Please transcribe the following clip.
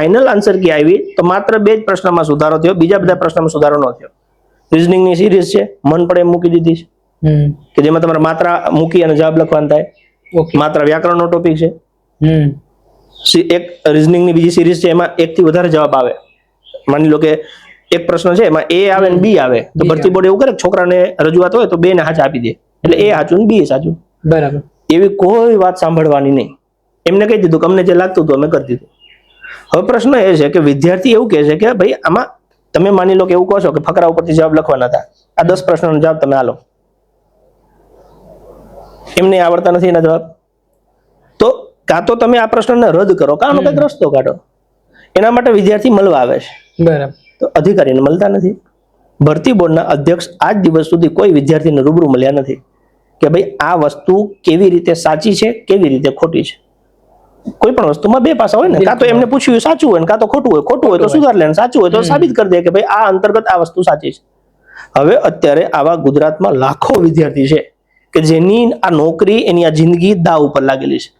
Final answer key આવી તો માત્ર બે જ પ્રશ્નમાં સુધારો થયો બીજા બધા પ્રશ્નમાં સુધારો ન થયો. રિઝનિંગની સિરીઝ છે મન પડે એમ મૂકી દીધી છે. કે જેમાં તમારે માત્ર મૂકી અને જવાબ લખવાનું થાય. માત્ર વ્યાકરણનો ટોપિક છે. એક રિઝનિંગની બીજી સિરીઝ છે એમાં એક થી વધારે જવાબ આવે. માની લો કે એક પ્રશ્ન છે એમાં એ આવે ને બી આવે. તો ભરતી બોર્ડ એવું કરે છોકરાને રજૂઆત હોય તો બે ને હાચા આપી દે. એટલે એ સાચું ને બી સાચું. બરાબર. એવી કોઈ વાત સાંભળવાની નહીં. એમને કહી દીધું કે અમને જે લાગતું હતું અમે કરી દીધું. હવે પ્રશ્ન એ છે કે વિદ્યાર્થી એવું કહે છે કે ભાઈ આમાં તમે માની લો કે એવું કહો છો કે ફકરા ઉપરથી જવાબ લખવાના હતા. આ દસ પ્રશ્નોનો જવાબ તમે આલો. એમને આવડતા નથી એના જવાબ? તો કાં તો તમે આ પ્રશ્નને રદ કરો કાં કંઈક રસ્તો કાઢો. એના માટે વિદ્યાર્થી મળવા આવે છે. બરાબર. તો અધિકારીને મળતા નથી. ભરતી બોર્ડના અધ્યક્ષ આજ દિવસ સુધી કોઈ વિદ્યાર્થીને રૂબરૂ મળ્યા નથી કે ભાઈ આ વસ્તુ કેવી રીતે સાચી છે કેવી રીતે ખોટી છે? કોઈ પણ વસ્તુમાં બે પાસા હોય ને કાં તો એમને પૂછ્યું સાચું હોય ને કાં તો ખોટું હોય ખોટું હોય તો સુધાર લે સાચું હોય તો સાબિત કરી દે કે ભાઈ આ અંતર્ગત આ વસ્તુ સાચી છે. હવે અત્યારે આવા ગુજરાતમાં લાખો વિદ્યાર્થી છે કે જેની આ નોકરી એની આ જિંદગી દાવ ઉપર લાગેલી છે.